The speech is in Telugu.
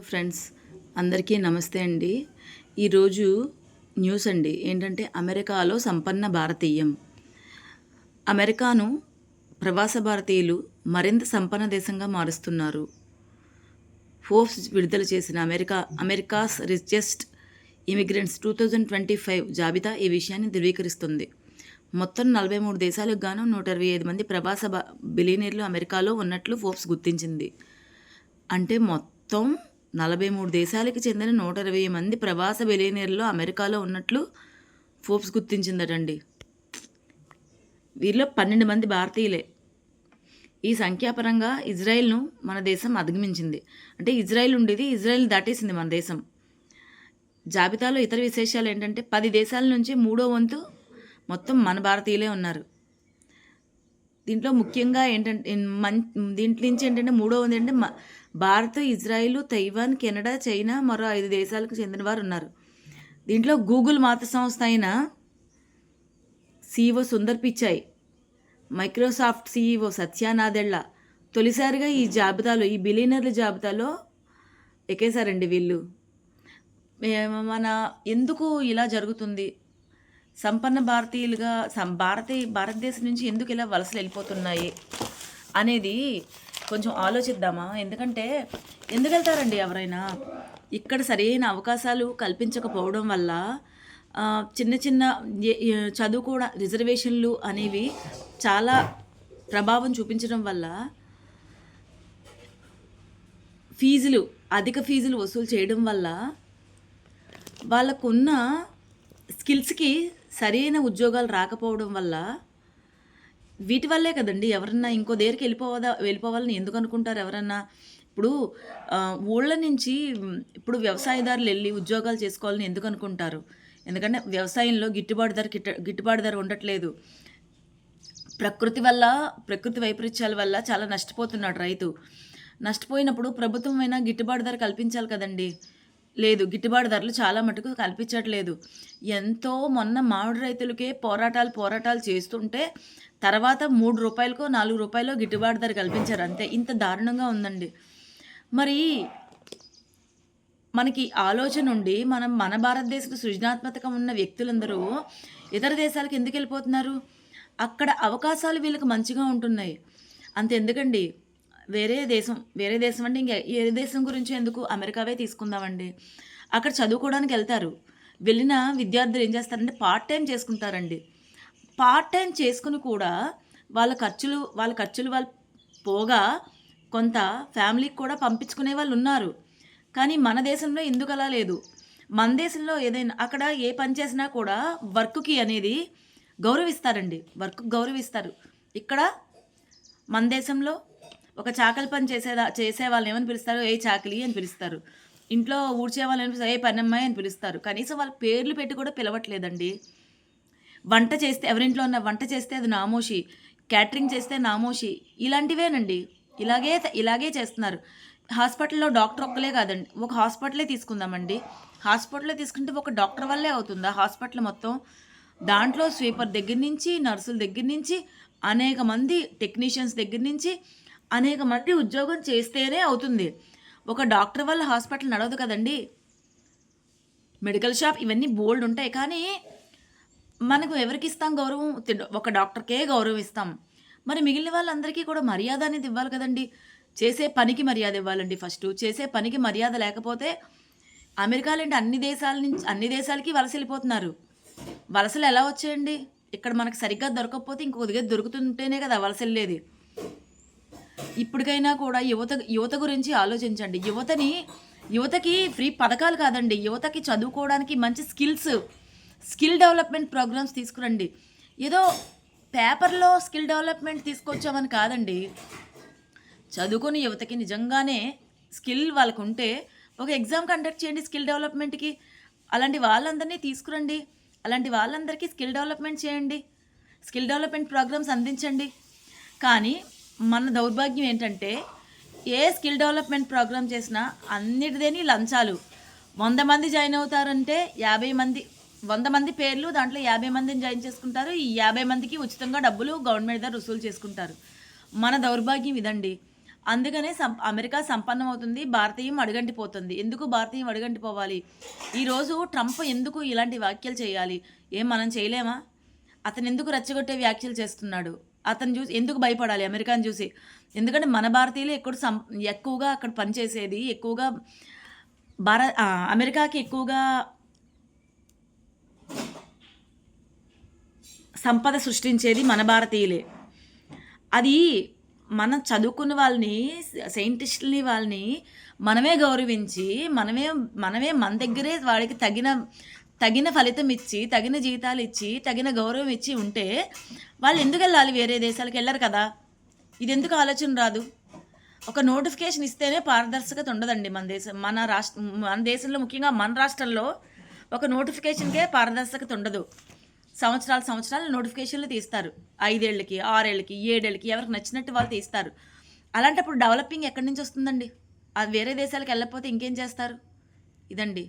ఫ్రెండ్స్ అందరికీ నమస్తే అండి. ఈరోజు న్యూస్ అండి. ఏంటంటే అమెరికాలో సంపన్న భారతీయం. అమెరికాను ప్రవాస భారతీయులు మరింత సంపన్న దేశంగా మారుస్తున్నారు. ఫోర్స్ విడుదల చేసిన America America's richest immigrants two thousand twenty five జాబితా ఈ విషయాన్ని ధృవీకరిస్తుంది. మొత్తం నలభై మూడు దేశాలకు గాను నూట ఇరవై ఐదు మంది ప్రవాస బ- బిలియనీర్లు అమెరికాలో ఉన్నట్లు ఫోర్బ్స్ గుర్తించింది. అంటే మొత్తం నలభై మూడు దేశాలకు చెందిన నూట ఇరవై మంది ప్రవాస బిలియనీర్లు అమెరికాలో ఉన్నట్లు ఫోర్బ్స్ గుర్తించిందటండి. వీరిలో పన్నెండు మంది భారతీయులే. ఈ సంఖ్యాపరంగా ఇజ్రాయెల్ను మన దేశం అధిగమించింది. అంటే ఇజ్రాయెల్ ఉండేది ఇజ్రాయెల్ దాటేసింది మన దేశం. జాబితాలో ఇతర విశేషాలు ఏంటంటే పది దేశాల నుంచి మూడో వంతు మొత్తం మన భారతీయులే ఉన్నారు. దీంట్లో ముఖ్యంగా ఏంటంటే మన్ దీంట్లో నుంచి ఏంటంటే మూడో వంతు ఏంటంటే మ- Bharat Israel Taiwan Canada China మరో ఐదు దేశాలకు చెందిన వారు ఉన్నారు దీంట్లో గూగుల్ మాత సంస్థ అయిన CEO Sundar Pichai Microsoft CEO Satya Nadella తొలిసారిగా ఈ జాబితాలో ఈ బిలియనర్ల జాబితాలో ఎక్కేశారండి వీళ్ళు. మన ఎందుకు ఇలా జరుగుతుంది? సంపన్న భారతీయులుగా సం భారతీయ భారతదేశం నుంచి ఎందుకు ఇలా వలసలు వెళ్ళిపోతున్నాయి? అనేది కొంచెం ఆలోచిద్దామా? ఎందుకంటే ఎందుకు వెళ్తారండి ఎవరైనా? ఇక్కడ సరైన అవకాశాలు కల్పించకపోవడం వల్ల చిన్న చిన్న ఏ- చదువుకోవడ రిజర్వేషన్లు అనేవి చాలా ప్రభావం చూపించడం వల్ల ఫీజులు అధిక ఫీజులు వసూలు చేయడం వల్ల వాళ్ళకున్న స్కిల్స్కి సరైన ఉద్యోగాలు రాకపోవడం వల్ల వీటి వల్లే కదండి. ఎవరన్నా ఇంకో దగ్గరికి వెళ్ళిపోవదా వెళ్ళిపోవాలని ఎందుకు అనుకుంటారు ఎవరన్నా? ఇప్పుడు ఊళ్ళ నుంచి ఇప్పుడు వ్యవసాయదారులు వెళ్ళి ఉద్యోగాలు చేసుకోవాలని ఎందుకు అనుకుంటారు? ఎందుకంటే వ్యవసాయంలో గిట్టుబాటు ధర గిట్ట గిట్టుబాటు ధర ఉండట్లేదు. ప్రకృతి వల్ల ప్రకృతి వైపరీత్యాల వల్ల చాలా నష్టపోతున్నాడు రైతు. నష్టపోయినప్పుడు ప్రభుత్వం అయినా గిట్టుబాటు ధర కల్పించాలి కదండి. లేదు. గిట్టుబాటు ధరలు చాలా మటుకు కల్పించట్లేదు. ఎంతో మొన్న మామిడి రైతులకే పోరాటాలు పోరాటాలు చేస్తుంటే తర్వాత మూడు రూపాయలకో నాలుగు రూపాయలు గిట్టుబాటు ధర కల్పించారు. అంతే. ఇంత దారుణంగా ఉందండి. మరి మనకి ఆలోచన ఉండి మనం మన భారతదేశంలో సృజనాత్మకత ఉన్న వ్యక్తులందరూ ఇతర దేశాలకు ఎందుకు వెళ్ళిపోతున్నారు? అక్కడ అవకాశాలు వీళ్ళకి మంచిగా ఉంటున్నాయి. అంత ఎందుకండి వేరే దేశం వేరే దేశం అంటే ఇంకా ఏ దేశం గురించి ఎందుకు? అమెరికావే తీసుకుందామండి. అక్కడ చదువుకోవడానికి వెళ్తారు. వెళ్ళిన విద్యార్థులు ఏం చేస్తారంటే పార్ట్ టైం చేసుకుంటారండి. పార్ట్ టైం చేసుకుని కూడా వాళ్ళ ఖర్చులు వాళ్ళ ఖర్చులు వాళ్ళు పోగా కొంత ఫ్యామిలీకి కూడా పంపించుకునే వాళ్ళు ఉన్నారు. కానీ మన దేశంలో ఎందుకు అలా లేదు? మన దేశంలో ఏదైనా అక్కడ ఏ పని చేసినా కూడా వర్క్కి అనేది గౌరవిస్తారండి. వర్క్ గౌరవిస్తారు. ఇక్కడ మన దేశంలో ఒక చాకలి పని చేసేదా చేసే వాళ్ళని ఏమని పిలుస్తారు? ఏ చాకలి అని పిలుస్తారు. ఇంట్లో ఊడ్చే వాళ్ళని పిలుస్తారు? ఏ పనమ్మాయి అని పిలుస్తారు. కనీసం వాళ్ళ పేర్లు పెట్టి కూడా పిలవట్లేదండి. వంట చేస్తే ఎవరింట్లో ఉన్న వంట చేస్తే అది నామోషి క్యాటరింగ్ చేస్తే నామోషి ఇలాంటివేనండి. ఇలాగే ఇలాగే చేస్తున్నారు. హాస్పిటల్లో డాక్టర్ ఒక్కలే కాదండి. ఒక హాస్పిటలే తీసుకుందామండి. హాస్పిటల్లో తీసుకుంటే ఒక డాక్టర్ వల్లే అవుతుందా? హాస్పిటల్ మొత్తం దాంట్లో స్వీపర్ దగ్గర నుంచి నర్సుల దగ్గర నుంచి అనేక మంది టెక్నీషియన్స్ దగ్గర నుంచి అనేక మంది ఉద్యోగం చేస్తేనే అవుతుంది. ఒక డాక్టర్ వల్ల హాస్పిటల్ నడవదు కదండి. మెడికల్ షాప్ ఇవన్నీ బోల్డ్ ఉంటాయి. కానీ మనకు ఎవరికి ఇస్తాం గౌరవం? ఒక డాక్టర్కే గౌరవం ఇస్తాం. మరి మిగిలిన వాళ్ళందరికీ కూడా మర్యాద అనేది ఇవ్వాలి కదండి. చేసే పనికి మర్యాద ఇవ్వాలండి ఫస్ట్. చేసే పనికి మర్యాద లేకపోతే అమెరికా లాంటి అన్ని దేశాల నుంచి అన్ని దేశాలకి వలస వెళ్ళిపోతున్నారు వలసలు ఎలా వచ్చాయండి? ఇక్కడ మనకు సరిగ్గా దొరకకపోతే ఇంకొక దగ్గర దొరుకుతుంటేనే కదా వలస వెళ్ళేది ఇప్పటికైనా కూడా యువత యువత గురించి ఆలోచించండి. యువతని యువతకి ఫ్రీ పథకాలు కాదండి. యువతకి చదువుకోవడానికి మంచి స్కిల్స్ స్కిల్ డెవలప్మెంట్ ప్రోగ్రామ్స్ తీసుకురండి. ఏదో పేపర్లో స్కిల్ డెవలప్మెంట్ తీసుకొచ్చామని కాదండి. చదువుకుని యువతకి నిజంగానే స్కిల్ వాళ్ళకు ఉంటే ఒక ఎగ్జామ్ కండక్ట్ చేయండి స్కిల్ డెవలప్మెంట్కి. అలాంటి వాళ్ళందరినీ తీసుకురండి. అలాంటి వాళ్ళందరికీ స్కిల్ డెవలప్మెంట్ చేయండి. స్కిల్ డెవలప్మెంట్ ప్రోగ్రామ్స్ అందించండి. కానీ మన దౌర్భాగ్యం ఏంటంటే ఏ స్కిల్ డెవలప్మెంట్ ప్రోగ్రామ్ చేసినా అన్నిటిదేని లంచాలు వంద మంది జాయిన్ అవుతారంటే యాభై మంది వంద మంది పేర్లు దాంట్లో యాభై మందిని జాయిన్ చేసుకుంటారు ఈ యాభై మందికి ఉచితంగా డబ్బులు గవర్నమెంట్ దగ్గర వసూలు చేసుకుంటారు మన దౌర్భాగ్యం ఇదండి అందుకనే సం అమెరికా సంపన్నమవుతుంది. భారతీయం అడుగంటిపోతుంది. ఎందుకు భారతీయం అడుగంటిపోవాలి? ఈరోజు ట్రంప్ ఎందుకు ఇలాంటి వ్యాఖ్యలు చేయాలి? ఏం మనం చేయలేమా? అతను ఎందుకు రెచ్చగొట్టే వ్యాఖ్యలు చేస్తున్నాడు? అతను చూసి ఎందుకు భయపడాలి అమెరికాని చూసి? ఎందుకంటే మన భారతీయులే ఎక్కువ సం ఎక్కువగా అక్కడ పనిచేసేది. ఎక్కువగా భార అమెరికాకి ఎక్కువగా సంపద సృష్టించేది మన భారతీయులే. అది మనం చదువుకున్న వాళ్ళని, స వాళ్ళని మనమే గౌరవించి, మనమే మనమే మన దగ్గరే వాడికి తగిన తగిన ఫలితం ఇచ్చి, తగిన జీతాలిచ్చి, తగిన గౌరవం ఇచ్చి ఉంటే, వాళ్ళు ఎందుకు వెళ్ళాలి వేరే దేశాలకు? వెళ్ళరు కదా! ఇది ఎందుకు ఆలోచన రాదు? ఒక నోటిఫికేషన్ ఇస్తేనే పారదర్శకత ఉండదండి మన దేశం మన రాష్ట్ర మన దేశంలో ముఖ్యంగా మన రాష్ట్రంలో ఒక నోటిఫికేషన్‌కే పారదర్శకత ఉండదు. సంవత్సరాలు సంవత్సరాలు నోటిఫికేషన్‌లు తీస్తారు. ఐదేళ్ళకి ఆరేళ్ళకి ఏడేళ్ళకి ఎవరికి నచ్చినట్టు వాళ్ళు తీస్తారు. అలాంటప్పుడు డెవలపింగ్ ఎక్కడి నుంచి వస్తుందండి? అది వేరే దేశాలకు వెళ్ళకపోతే ఇంకేం చేస్తారు? ఇదండి.